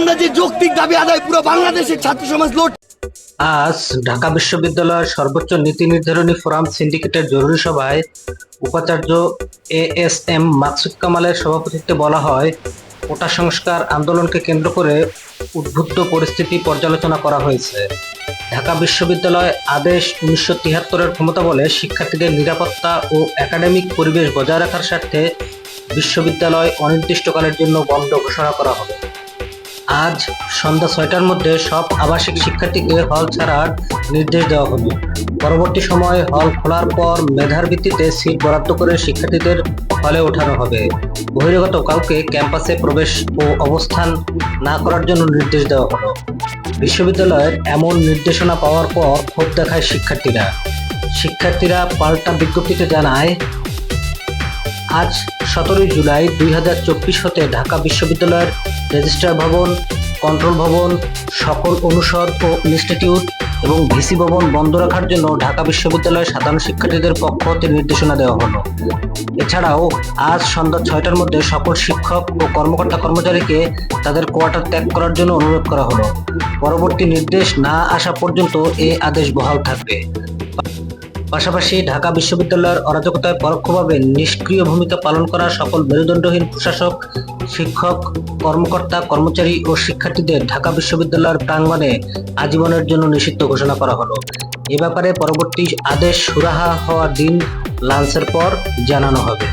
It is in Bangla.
আমরা যে যৌক্তিক দাবি আদায় পুরো বাংলাদেশের ছাত্র সমাজ লোট আজ ঢাকা বিশ্ববিদ্যালয়ের সর্বোচ্চ নীতি নির্ধারণী ফোরাম সিন্ডিকেটের জরুরি সভায় উপাচার্য এ এস এম মাকসুদ কামালের সভাপতিত্বে বলা হয় সংস্কার আন্দোলনকে কেন্দ্র করে উদ্বুদ্ধ পরিস্থিতি পর্যালোচনা করা হয়েছে। ঢাকা বিশ্ববিদ্যালয় আদেশ উনিশশো তিয়াত্তরের ক্ষমতা বলে শিক্ষার্থীদের নিরাপত্তা ও একাডেমিক পরিবেশ বজায় রাখার স্বার্থে বিশ্ববিদ্যালয় অনির্দিষ্টকালের জন্য বন্ধ ঘোষণা করা হবে। আজ সন্ধ্যা ছয়টার মধ্যে সব আবাসিক শিক্ষার্থীকে হল ছাড়ার নির্দেশ দেওয়া হলো। পরবর্তী সময়ে হল খোলার পর মেধার ভিত্তিতে সিট বরাদ্দ করে শিক্ষার্থীদের হলে ওঠানো হবে। বহিরাগত কাউকে ক্যাম্পাসে প্রবেশ ও অবস্থান না করার জন্য নির্দেশ দেওয়া হলো। বিশ্ববিদ্যালয়ের এমন নির্দেশনা পাওয়ার পর ক্ষোভ দেখায় শিক্ষার্থীরা। শিক্ষার্থীরা পাল্টা বিজ্ঞপ্তিতে জানায় আজ সতেরোই জুলাই দুই হাজার চব্বিশ হতে ঢাকা বিশ্ববিদ্যালয়ের রেজিস্ট্রার ভবন, কন্ট্রোল ভবন, সকল অনুষদ ও ইনস্টিটিউট এবং ভিসি ভবন বন্ধ রাখার জন্য ঢাকা বিশ্ববিদ্যালয়ের সাধারণ শিক্ষার্থীদের পক্ষ হতে নির্দেশনা দেওয়া হলো। এছাড়াও আজ সন্ধ্যা ছয়টার মধ্যে সকল শিক্ষক ও কর্মকর্তা কর্মচারীকে তাদের কোয়ার্টার ত্যাগ করার জন্য অনুরোধ করা হলো। পরবর্তী নির্দেশ না আসা পর্যন্ত এ আদেশ বহাল থাকবে। পাশাপাশি ঢাকা বিশ্ববিদ্যালয়ের অরাজকতায় পরোক্ষভাবে নিষ্ক্রিয় ভূমিকা পালন করা সকল মেরুদণ্ডহীন প্রশাসক, শিক্ষক, কর্মকর্তা, কর্মচারী ও শিক্ষার্থীদের ঢাকা বিশ্ববিদ্যালয়ের প্রাঙ্গণে আজীবনের জন্য নিষিদ্ধ ঘোষণা করা হলো। এ ব্যাপারে পরবর্তী আদেশ সুরাহা হওয়ার দিন লাঞ্চের পর জানানো হবে।